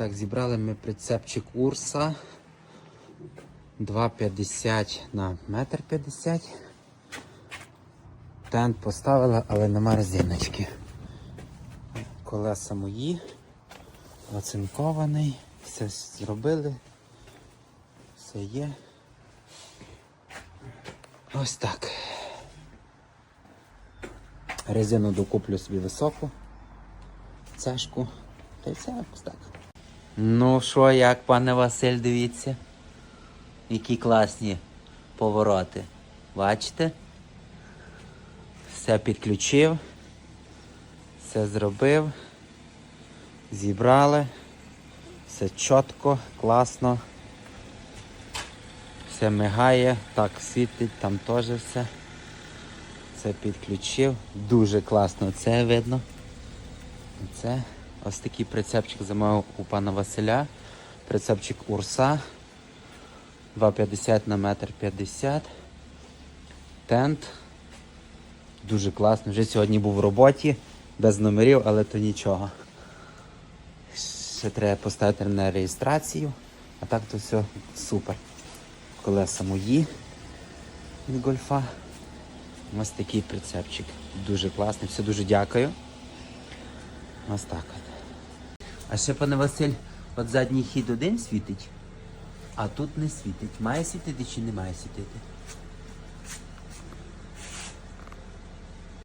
Так, зібрали ми прицепчик Урса 2,50 на 1,50 м. Тент поставила, але нема резиночки. Колеса мої, оцинкований, все зробили, все є. Ось так. Резину докуплю собі високу, цешку, та й все якось так. Ну що, як, пане Василь, дивіться? Які класні повороти. Бачите? Все підключив, все зробив, зібрали, все чітко, класно. Все мигає, так світить, там теж все. Це підключив. Дуже класно це видно. Це ось такий прицепчик замовив у пана Василя. Прицепчик Урса. 2,50 на 1,50 м. Тент. Дуже класно. Вже сьогодні був в роботі, без номерів, але то нічого. Ще треба поставити на реєстрацію, а так то все супер. Колеса мої від гольфа. Ось такий прицепчик. Дуже класний. Все дуже дякую. Ось так от. А ще, пане Василь, от задній хід один світить, а тут не світить. Має світити чи не має світити?